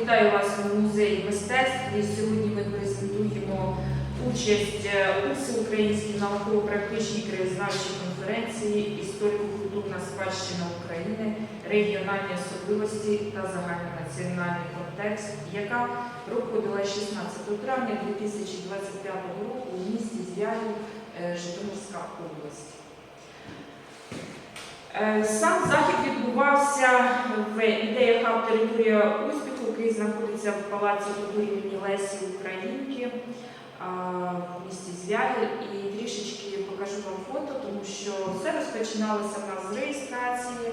Вітаю вас у музеї мистецтв. Сьогодні ми презентуємо участь е, у всеукраїнській науково-практичній краєзнавчій конференції Історико-культурна спадщина України, регіональні особливості та загальнонаціональний контекст, яка проходила 16 травня 2025 року у місті Звягів, е, Житомирська область. Е, Сам захід відбувався в ідея хаб територія успіху, який знаходиться в Палаці культури імені Лесі Українки в місті Звягіль. І трішечки покажу вам фото, тому що все розпочиналося в нас з реєстрації.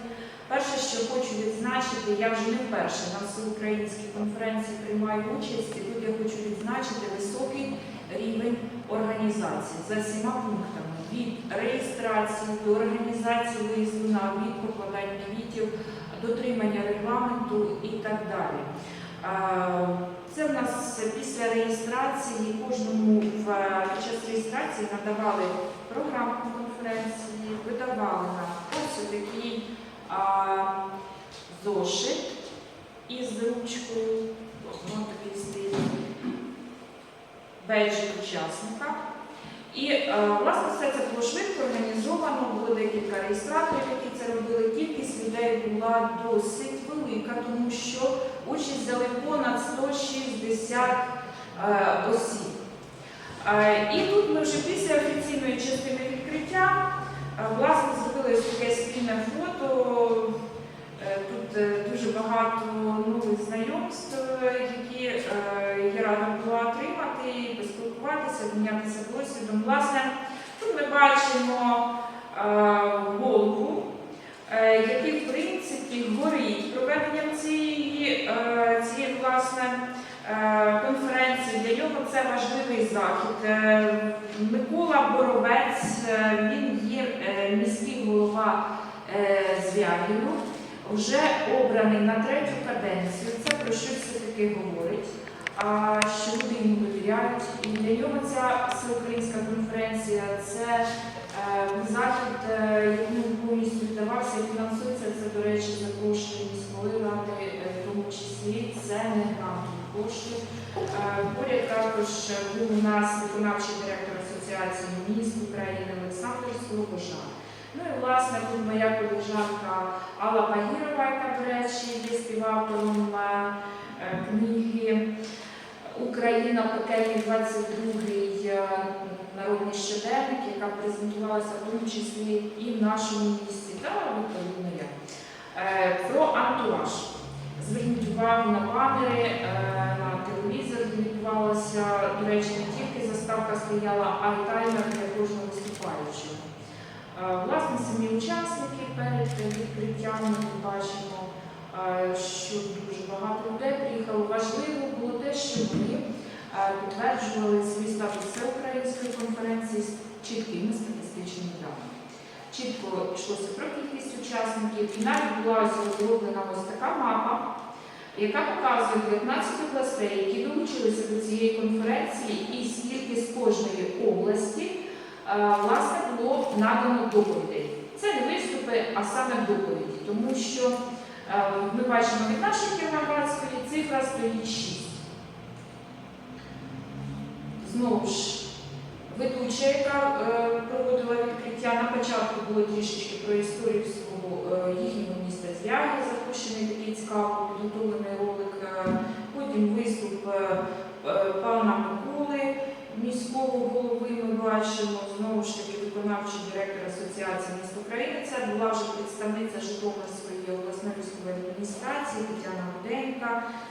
Перше, що хочу відзначити, я вже не вперше на всеукраїнській конференції приймаю участь, і тут я хочу відзначити високий рівень організації за всіма пунктами від реєстрації до організації виїзду на обід, покладання квітів, дотримання регламенту і так далі. Це в нас після реєстрації кожному е, під час реєстрації надавали програму конференції, видавали нам ось такий зошит із ручкою, ось такий стоїть, бейджик учасника. І е, власне все це було швидко організовано, було декілька реєстраторів, які це робили. Кількість людей була досить велика, тому що участь взяли понад 160 е, осіб. Е, І тут ми вже після офіційної частини відкриття е, власне зробили таке спільне фото. Тут дуже багато нових знайомств, які я рада була отримати, поспілкуватися, обмінятися досвідом. Власне, тут ми бачимо голову, е, який в горить проведенням цієї, е, цієї власне, е, конференції. Для нього це важливий захід. Е, Микола Боровець, він є міський голова е, вже обраний на третю каденцію. Це про що все-таки говорить, а, що люди йому довіряють. І для нього ця всеукраїнська конференція це захід, е, якому повністю віддавався і фінансується. Це, до речі, за кошти міської ради, е, в тому числі це не грантові кошти. Е, Поряд також був у нас виконавчий директор Асоціації міст України Олександр Слобожан. Ну і власне тут моя колежанка Алла Багірова, яка, до речі, є співавтором е, е, книги Україна пекельний 22-й е, народний щоденник, яка презентувалася в тому числі і в нашому місті, та відповідно я. Е, Про антураж. Зверніть увагу на банери, відбувалося, до речі, не тільки заставка стояла, а й таймер для кожного виступаючого. Е, Власне, самі учасники перед відкриттям ми бачимо, е, що дуже багато людей приїхало. Важливо було те, що вони е, підтверджували свій статус всеукраїнської конференції з чіткими статистичними даними. Чітко йшлося про кількість учасників, і навіть була ось розроблена ось така мапа, яка показує 19 областей, які долучилися до цієї конференції, і скільки з кожної області е, власне було надано доповідей. Це не виступи, а саме доповіді, тому що е, ми бачимо від нашої Кіровоградської цифра стоїть 6. Знову ж, ведуча, яка е, проводила відкриття, на початку було трішечки про історію їхнього міста Звяги, запущений такий цікаво підготовлений ролик. Е, Потім виступ е, е, пана Миколи, міського голови ми бачимо, знову ж таки виконавчий директор Асоціації міст України. Це була вже представниця Житомирської обласної військової адміністрації Тетяна Руденька,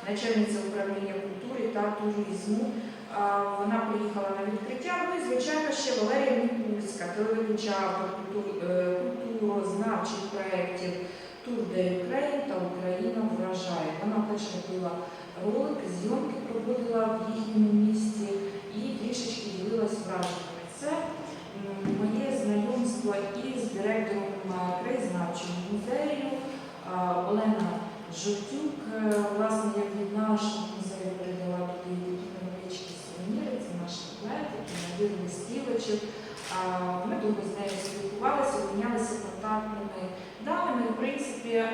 начальниця управління культури та туризму. Вона приїхала на відкриття. Ну і звичайно ще Валерія Мікульська, телеведуча автор е, культурознавчих проєктів Тур де Україн та Україна вражає. Вона теж робила ролик, зйомки проводила в їхньому місті і трішечки ділилась враженнями. Це моє знайомство із директором краєзнавчого музею Олена Жовтюк. Е, Власне, я від нашого музею передала туди набір листівочок. А, Ми довго з нею спілкувалися, обмінялися контактними даними. В принципі,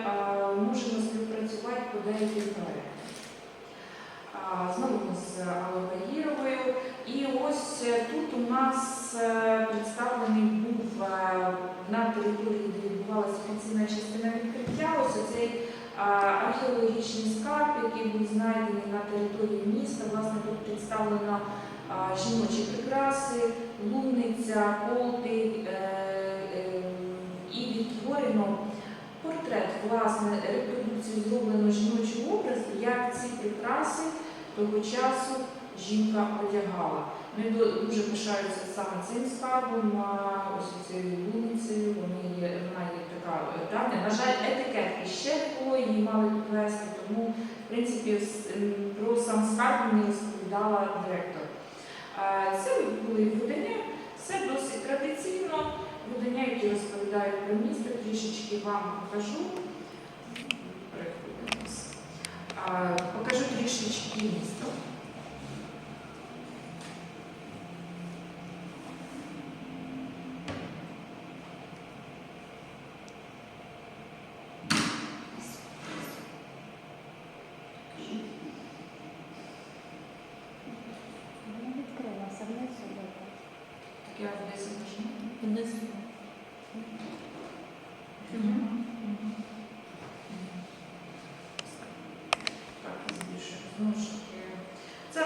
можемо співпрацювати по деяких проєктах. знову ми з Аллою І ось е, тут у нас е, представлений був е, на території, де відбувалася офіційна частина відкриття. Ось оцей а, археологічний скарб, який був знайдений на території міста. Власне, тут представлено жіночі прикраси, лунниця, колти е, і відтворено портрет, власне, репродукцію зроблено жіночий образ, як ці прикраси того часу жінка одягала. Ми дуже пишаються саме цим скарбом, ось цією є, вона є така е, давня. На жаль, етикетки ще було, її мали підвести, тому, в принципі, про сам скарб мені розповідала директор. Е, Це були видання, все досить традиційно. Видання, які розповідають про місто, трішечки вам покажу. Переходимось. Е, Покажу трішечки місто. Вона відкрилася внизу. добре. Так я десь нажму. Внизу. Так, збільшую. Знову ж таки. Це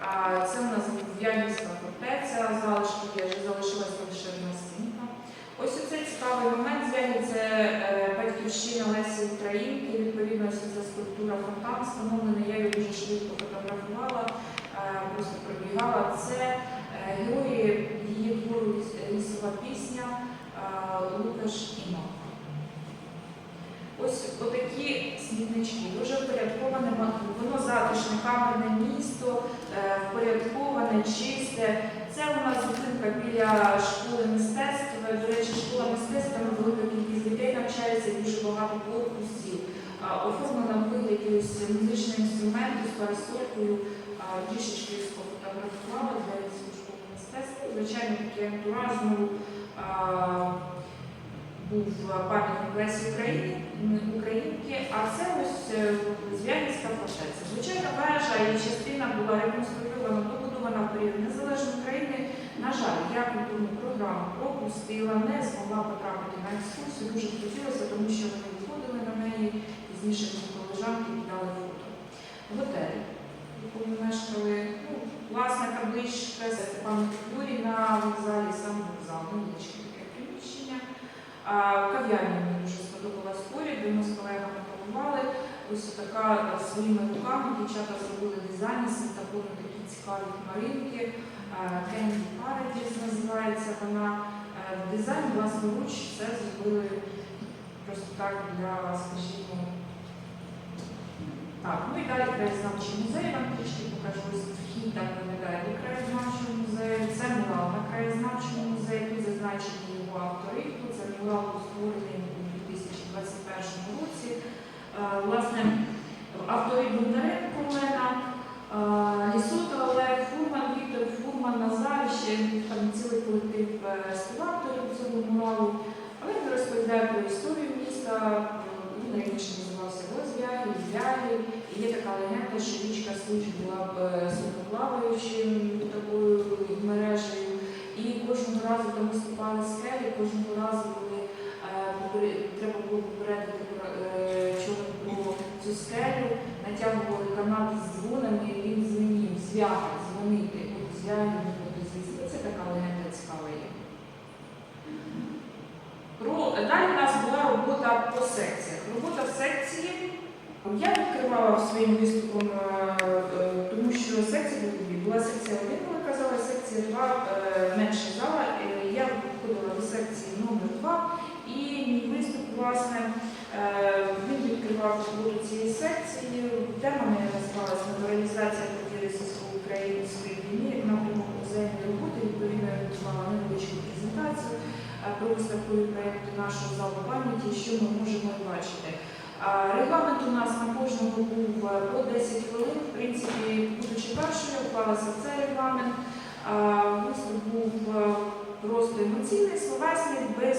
А це в нас В'янівська фортеця, залишки є, вже залишилася лише одна стінка. Ось оцей цікавий момент Звягіль – це е, батьківщина Лесі Українки. Відповідно, ось ця скульптура фонтан встановлена. Я її дуже швидко фотографувала, е, просто пробігала. Це е, герої її твору лісова пісня Лукаш і Мак. Ось отакі смітнички, дуже впорядковане, воно затишне, камерне місто, е, впорядковане, чисте. Це у нас зупинка біля школи мистецтв. До речі, школа мистецтв, там велика кількість дітей навчається, дуже багато корпусів. Оформлена в вигляді музичного інструменту з парасолькою, а, трішечки сфотографувала для школи мистецтва. Звичайно, такий антураж був пам'ятник Лесі України, Українки, а це ось е, Звягільська фортеця. Звичайно, вежа і частина була реконструйована, добудована в період незалежної України. На жаль, я культурну програму пропустила, не змогла потрапити на екскурсію. Дуже хотілося, тому що вони виходили на неї, пізніше колежанки віддали фото. Готель, в якому мешкали, ну, власне, табличка Степана Петлюрі на вокзалі, сам вокзал. А, Кав'ярня мені дуже сподобалась поряд, де ми з колегами побували. Ось така е, своїми руками дівчата зробили дизайн, світофорно такі цікаві хмаринки. Кенді Paradise називається вона. Е, Дизайн власноруч це зробили просто так для, скажімо. Так, ну і далі краєзнавчий музей, вам трішки покажу вхід так краєзнавчого музею. Це мурал на краєзнавчому музеї, тут зазначені його автори. Тут це мурал був створений у 2021 році. Е, Власне, автори Бондаренко Олена, е, Лісота Олег, Фурман, Віктор, Фурман, Назар, ще там цілий колектив е, співавторів цього муралу. Але він розповідає про історію міста. Він раніше називався Розвяги, Звяги. Є така легенда, що річка Случ була б е, такою мережею. І кожного разу там виступали скелі, кожного разу коли е, треба було попередити е, човен про цю скелю, натягували канат з дзвонами, і він дзвонів, звяги, дзвонити, звяги. Це така легенда цікава є. Про, далі у нас була робота по секціях. Робота в секції. Я відкривала своїм виступом, е, е, тому що дві. Була секція 1, вона казала, секція 2 е, менша зала. Я входила до секції номер 2 і мій виступ, власне, він відкривав роботу цієї секції. Тема моя називалася «Меморіалізація події сільсько-української війни напрямок музейної роботи. Відповідно, я готувала невеличку презентацію про виставкові проєкти нашого залу пам'яті, що ми можемо бачити. Регламент у нас на кожного був е, по 10 хвилин. В принципі, будучи першою, вклалася в цей регламент. Виступ був е, просто емоційний, словесний, без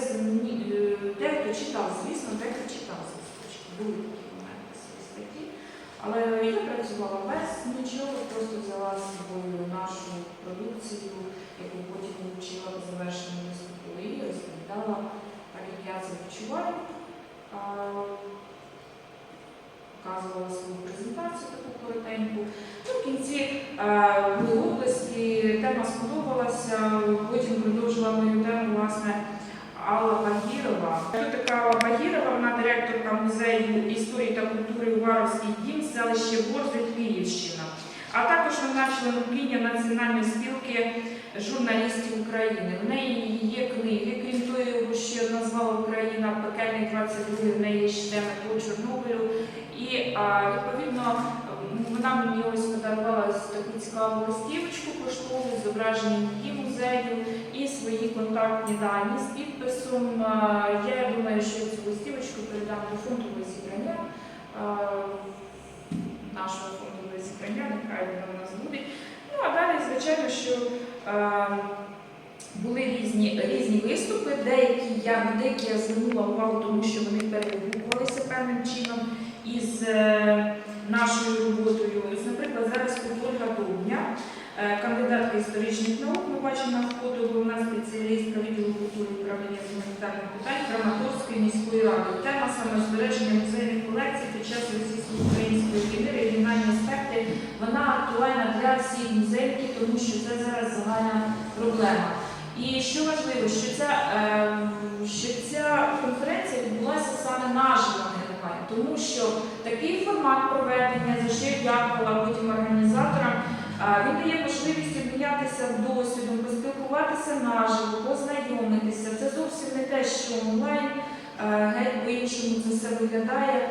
дехто читав, звісно, дехто читав. Були такі моменти цієї статті. Але я працювала без нічого, просто взяла з собою нашу продукцію, яку потім вивчила по завершенню виступу і розповідала, так як я це відчуваю. Показувала свою презентацію таку коротеньку. Ну, в кінці е, були області, тема сподобалася, потім продовжила мою тему, власне, Алла Багірова. Хто така Алла Багірова? Вона директорка музею історії та культури Уваровський дім, селище Борзи, Київщина. А також вона членкиня Національної спілки журналістів України. В неї є книги, крім того, що назвала Україна Пекельний 22, в неї ще по Чорнобилю. І відповідно вона мені ось подарувала таку цікаву листівочку поштову з зображенням її музею і свої контактні дані з підписом. Я думаю, що цю листівочку передам до фондового зібрання. Нашого фондового зібрання, нехай воно у нас буде. Ну а далі, звичайно, що е, були різні, різні виступи, деякі я на деякі я звернула увагу, тому що вони перегукувалися певним чином із е, нашою роботою. Ось, наприклад, зараз Ольга Довбня, е, кандидатка історичних наук, ми бачимо на фото, головна спеціалістка відділу культури управління з гуманітарних питань Краматорської міської ради. Тема саме збереження музейних колекцій під час російсько-української війни, регіональні аспекти, вона актуальна для всіх музейників, тому що це зараз загальна проблема. І що важливо, що ця, е, що ця конференція відбулася саме наживо онлайн, тому що такий формат проведення, за що я дякувала потім організаторам, е, він дає можливість обмінятися досвідом, поспілкуватися наживо, познайомитися. Це зовсім не те, що онлайн, е, геть по-іншому це все виглядає.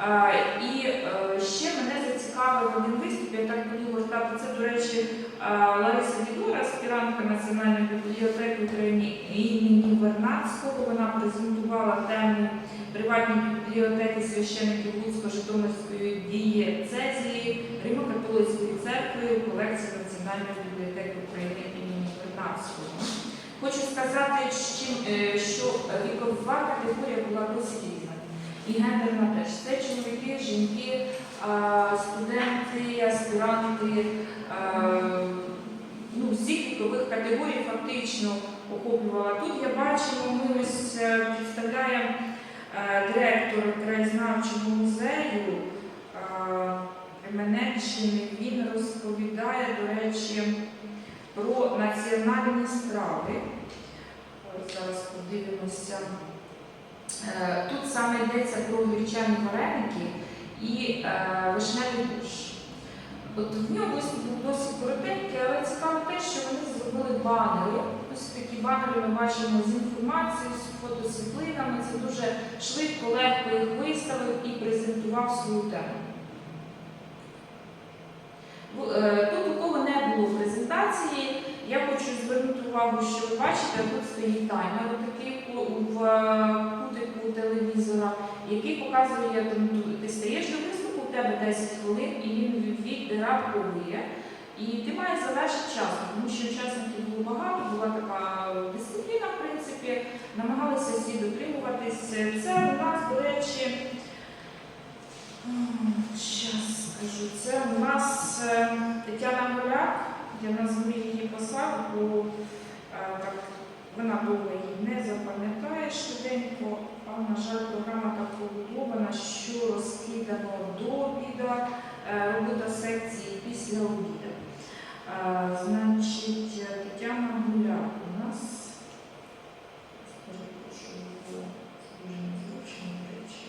Е, І е, ще мене зацікавив один виступ, я так буду гортати. Це, до речі, е, Лариса Дідура, аспірантка Національної бібліотеки України імені Вернадського. Вона презентувала тему приватні бібліотеки священиків Луцько-Житомирської дієцезії Римо-католицької церкви колекції Національної бібліотеки України імені Вернадського. Хочу сказати, що вікова категорія була досить різна. І гендерна теж. Це чоловіки, жінки, студенти, аспіранти, ну, всіх вікових категорій фактично охоплювала. Тут я бачимо, ми ось е, представляємо е, директор краєзнавчого музею е, Він розповідає, до речі, про національні страви. Зараз подивимося. Е, Тут саме йдеться про гречані вареники і е, вишневий душ. От в нього досить коротенький, але цікаво те, що вони зробили банери. Ось такі банери ми бачимо з інформацією, з фотосвітлинами. Це дуже швидко, легко їх виставив і презентував свою тему. Е, Тут у кого не було презентації, я хочу звернути увагу, що ви бачите, тут стоїть таймер такий в е, кутику телевізора, який показує, ти стаєш до виступу, у тебе 10 хвилин, і він відраховує. І ти маєш завершити час, тому що учасників було багато, була така дисципліна, в принципі, намагалися всі дотримуватись. Це у нас, до речі, зараз скажу, це у нас е, Тетяна Голяк, я назву її посаду, бо е, так, вона довго її не запам'ятає швиденько, а на жаль, програма так побудована, що розкидано до обіда, е, робота секції після обіду. Е, Значить, Тетяна Гуляк у нас. Перепрошую, було дуже незручні речі.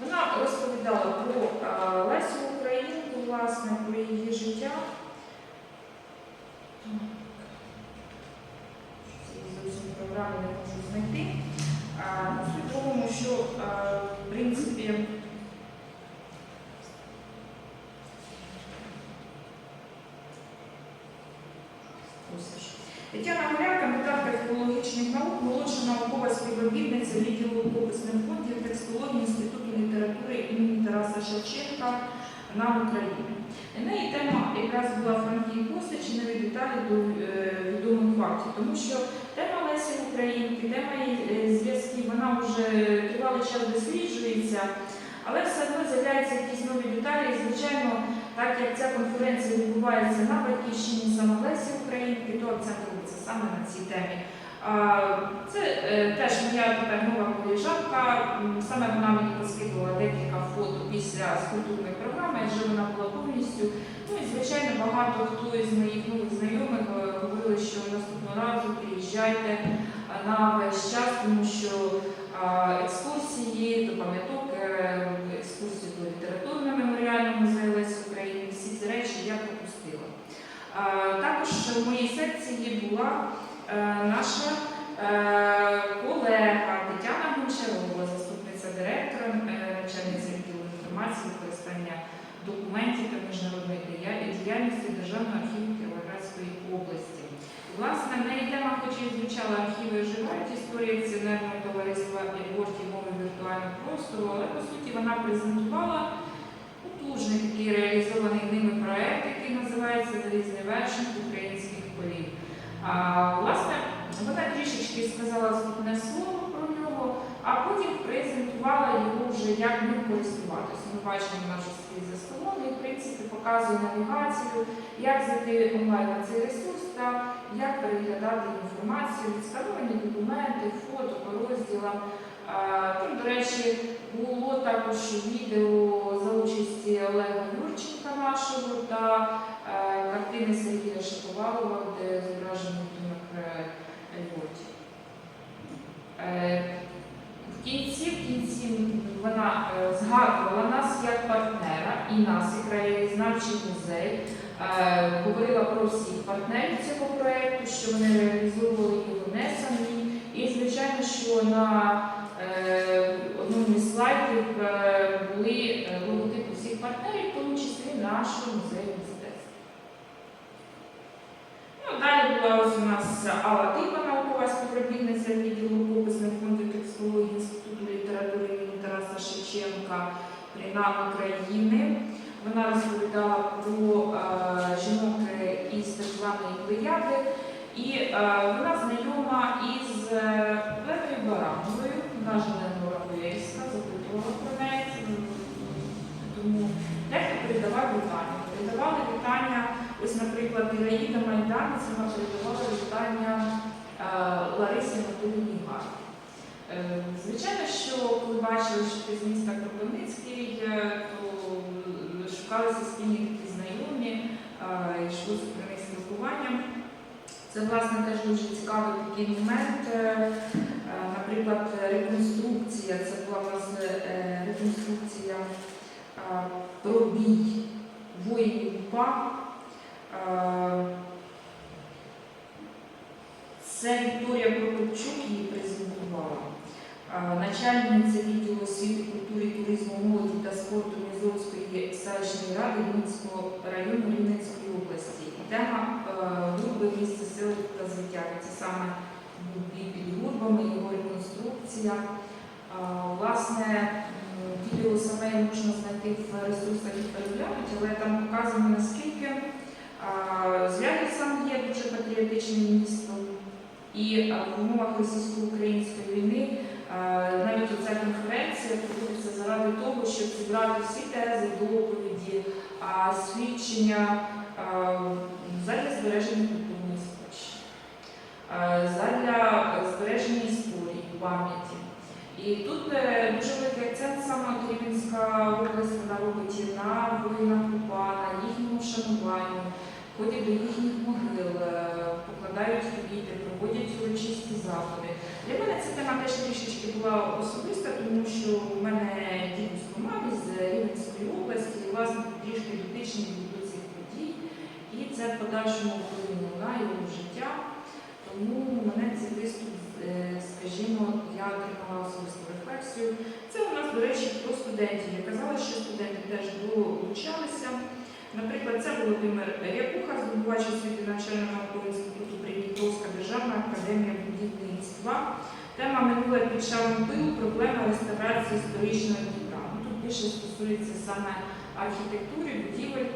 Вона розповідала про е, Лесю Українку, власне, про її життя. Так. Це я зовсім програми не можу знайти. А, ну, Суть в тому, що е, в принципі. Ось ж. Тетяна Голяк, кандидатка філологічних наук, молодша наукова співробітниця відділу рукописних фондів текстології Інституту літератури імені Тараса Шевченка на Україні. І неї тема якраз була Франкій Костич, нові деталі до е, відомих фактів, тому що тема Лесі Українки, тема її е, зв'язків, вона вже тривалий час досліджується. але все одно з'являються якісь нові деталі. І, звичайно, так як ця конференція відбувається на батьківщині саме Лесі Українки, то акцент робиться саме на цій темі. Це е, теж моя тепер нова коліжанка. Саме вона мені поскидувала декілька фото після скульптурної програми, адже вона була повністю. Ну і звичайно, багато хто із моїх нових знайомих е, говорили, що наступного разу приїжджайте на весь час, тому що а, екскурсії до пам'яток, е, екскурсії до літературно-меморіального музею Лесі України, всі ці речі я пропустила. А, Також в моїй секції була е, наша е, колега Тетяна Гончарова, заступниця директора, е, відділу інформації, використання документів та міжнародної діяльності Державного архіву Кіровоградської області. Власне, в неї тема, хоч і звучала архіви оживають історії акціонерного товариства Ельворті мови віртуального простору, але по суті вона презентувала потужний такий реалізований ними проект, який називається Залізний вершник полів. А, власне, вона трішечки сказала вступне слово про нього, а потім презентувала його вже як ним користуватися. Ми бачимо наш світ за столом і в принципі показує навігацію, як зайти онлайн на цей ресурс та як переглядати інформацію, встановлені документи, фото розділа. А, Там, до речі, було також відео за участі Олега Юрченка нашого та картини Сергія Шаповалова, де зображений будинок е, Львові. Е, В кінці, в кінці вона е, згадувала нас як партнера і нас, як краєзнавчий музей, говорила про всіх партнерів цього проєкту, що вони реалізовували його не самі. І, звичайно, що на одному із слайдів е, були е, логотипи всіх партнерів, в тому числі нашого музею мистецтва. Ну, далі була ось у нас Алла Типа, наукова співробітниця відділу рукописних фондів текстології Інституту літератури імені Тараса Шевченка при нам України. Вона розповідала про е, жінок із так званої Плеяди, і е, вона знайома із е, Оленою Барановою, вона живе Новорогоєвська, запитувала про неї. Тому дехто передавав вітання. Передавали вітання, ось, наприклад, Іраїда Майданець, вона передавала вітання е, Ларисі Анатолійні Гар. Е, Звичайно, що коли бачили, що ти з міста Кропивницький, е, то шукалися спільні такі знайомі, йшло про них спілкування. Це, власне, теж дуже цікавий такий момент. Наприклад, реконструкція, це була власне е, реконструкція е, про воїнів УПА. Це Вікторія Прокопчук її презентувала. Начальниця відділу освіти, культури, туризму, молоді та спорту Мізовської селищної ради Рівненського району Рівненської області. І тема е, групи місце сили та звиття. Це саме був під гурбами, його реконструкція. Власне, відео саме можна знайти в ресурсах і переглянути, але там показано наскільки Звягель сам є дуже патріотичним містом. І в умовах російсько-української війни навіть оця конференція проводиться заради того, щоб зібрати всі тези, доповіді, свідчення задля збереження е, задля збереження історії, пам'яті. І тут е, дуже великий акцент саме Рівненська область вона робить на воїнах УПА, на їхньому вшануванні, ходять до їхніх могил, е, покладають квіти, проводять урочисті заходи. Для мене ця тема теж трішечки була особиста, тому що в мене дідусь по мамі з Рівненської області, і власне трішки дотичний до цих подій. І це в подальшому вплинуло на його життя. Тому мене цей виступ, е, скажімо, я отримала особисту рефлексію. Це у нас, до речі, про студентів. Я казала, що студенти теж долучалися. Наприклад, це Володимир Рябуха, здобувач освіти навчального наукового інституту Придніпровська державна академія будівництва. Тема минуле під шаром проблема реставрації історичного Дніпра. Ну, Тут більше стосується саме архітектури, будівель.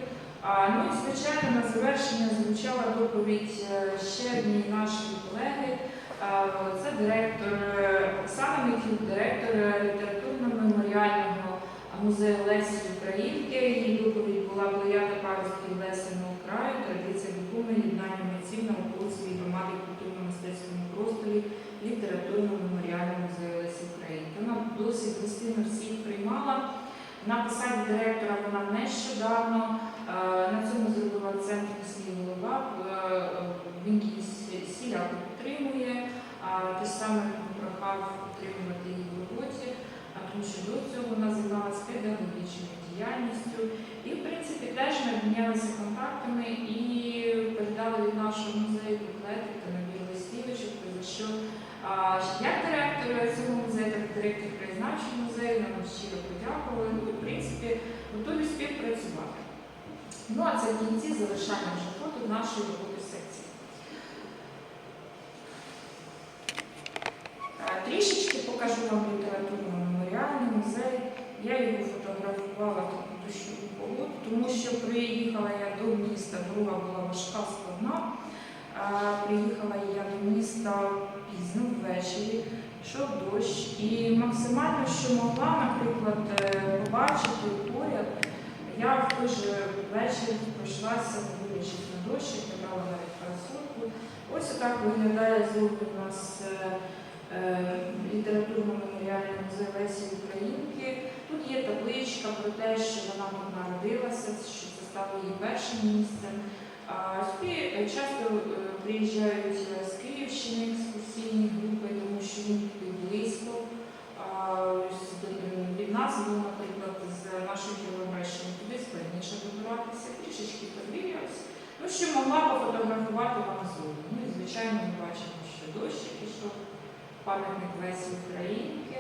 Ну і звичайно на завершення звучала доповідь е, ще однієї нашої колеги. Це директор Оксана Михів, директор літературно-меморіального музею Лесі Українки. Її доповідь була «Плеяда парустків Лесиного краю, традиція духовного єднання митців науковців і громади культурно-мистецькому просторі літературно-меморіального музею Лесі Українки. Вона досить гостинно всіх приймала. На посаді директора вона нещодавно на цьому зробив акцент міський голова. Е, Він сі- сіляко підтримує, те саме прохав підтримувати її в роботі, тому що до цього вона займалася педагогічною діяльністю. І, в принципі, теж ми обмінялися контактами і передали від нашого музею буклети та набір листівочок, за що як директор цього музею, так і директор краєзнавчого музею нам щиро подякували. Ну, в принципі, готові співпрацювати. Ну а це в кінці завершальне вже фото нашої роботи секції. Е, Трішечки покажу вам літературно-меморіальний музей. Я його фотографувала таку дощову погоду, тому що приїхала я до міста, дорога була важка, складна. Е, Приїхала я до міста пізно ввечері, йшов дощ, і максимально, що могла, наприклад, е, побачити поряд, я в той же вечір пройшлася, дивлячись на дощ, брала навіть парасольку. Ось отак виглядає зовні у нас е, е, літературно-меморіальний музей Лесі Українки. Тут є табличка про те, що вона тут народилася, що це стало її першим місцем. Сюди часто е, приїжджають з Київщини екскурсійні групи, тому що він туди близько. Від нас наприклад, з нашої складніше добиратися, трішечки подивилась. Ну, що могла пофотографувати вам зону. Ну і звичайно, ми бачимо, що дощ пішов, пам'ятник Лесі Українки,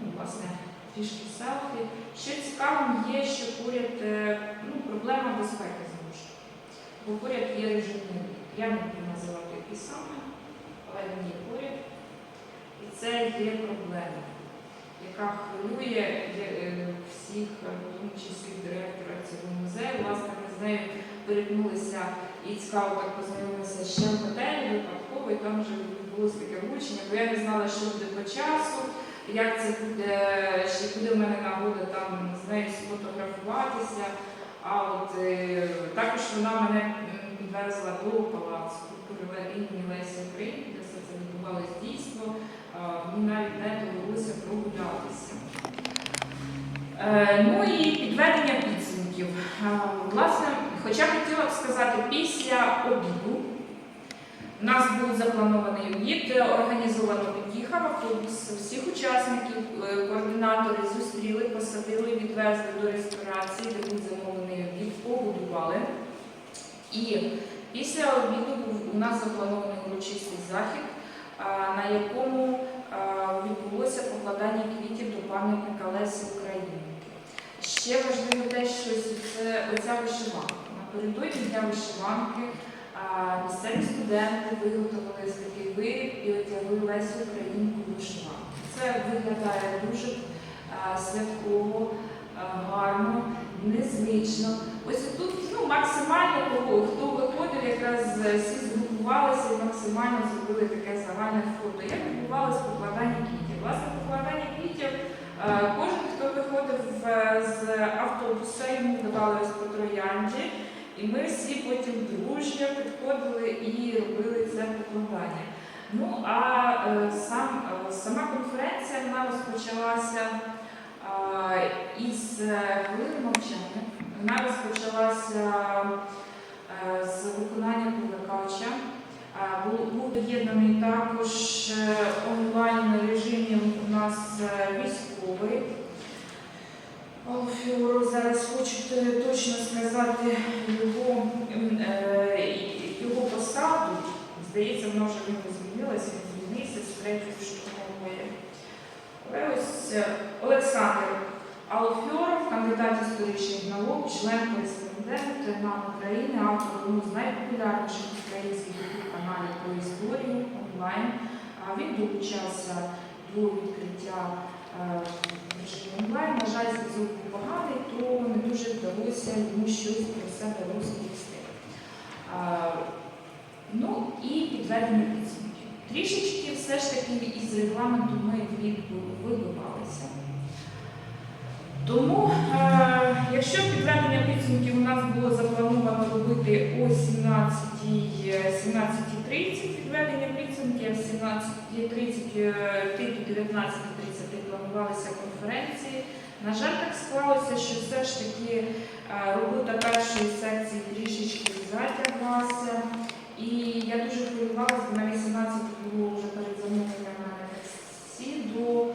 ну, власне, трішки селфі. Що цікавим є, що поряд е, ну, проблема безпеки знову ж. Бо поряд є режимний. Я не буду називати який саме, але він є поряд. І це є проблема, яка хвилює е, всіх, е, в тому числі директора цього музею. Власне, ми з нею перетнулися і цікаво так познайомилися ще в готелі випадково, і там вже відбулося таке вручення, бо я не знала, що буде по часу, як це буде, чи буде в мене нагода там з нею сфотографуватися. А от е, також вона мене підвезла до палацу культури імені Лесі Українки, де все це відбувалось дійство. Мені навіть не довелося прогулятися. Е, Ну і підведення підсумків. Е, Власне, хоча хотіла б сказати, після обіду у нас був запланований обід, організовано під'їхав автобус, всіх учасників, е, координатори зустріли, посадили, відвезли до ресторації, де був замовлений обід, погодували. І після обіду був у нас запланований урочистий захід, на якому відбулося покладання квітів до пам'ятника Лесі Українки. Ще важливо те, що це оця вишиванка. Напередодні дня вишиванки місцеві студенти виготовили такий виріб і одягли Лесю Українку вишиванку. Це виглядає дуже святково, гарно, незвично. Ось тут ну, максимально кого, хто виходив, якраз е, всі згрупувалися і максимально зробили таке загальне фото. Як відбувалося покладання квітів? Власне, покладання квітів, е, кожен, хто виходив е, з автобуса, йому давали ось по троянді, і ми всі потім дружньо підходили і робили це покладання. Ну а е, сам, сама конференція вона розпочалася із хвилини мовчання. Вона розпочалася з виконання Куликача. Був, доєднаний також е, онлайн режимі у нас е, військовий. Зараз хочу точно сказати його, е, його посаду. Здається, вона вже нього змінилася, він звільнився з третьої штурмової. Але ось Олександр Алфьоров, кандидат історичних наук, член кореспондент НАМ України, автор одного з найпопулярніших українських youtube каналів про історію онлайн. Він долучався до відкриття е, онлайн. На жаль, зв'язок був поганий, то не дуже вдалося йому щось про себе розповісти. А, Ну і підведення підсумків. Трішечки все ж таки із регламенту ми вибивалися. Тому, е, якщо підведення підсумків у нас було заплановано робити о 17.00, е, 17.30 підведення підсумків, в 17.30 е, типу 19.30 планувалися конференції. На жаль, так склалося, що все ж таки е, робота першої секції трішечки затяглася. І я дуже хвилювалася, на 18 було вже перед замовленням на таксі до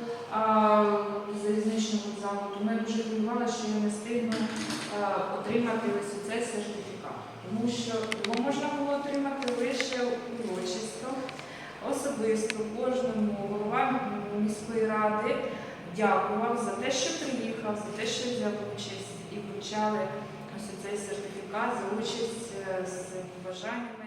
залізничного тому я дуже хвилювалася, що я не встигну отримати ось цей сертифікат. Тому що його можна було отримати лише урочисто, особисто кожному голова міської ради дякував за те, що приїхав, за те, що взяв участь і вручали ось цей сертифікат за участь е, з побажанням.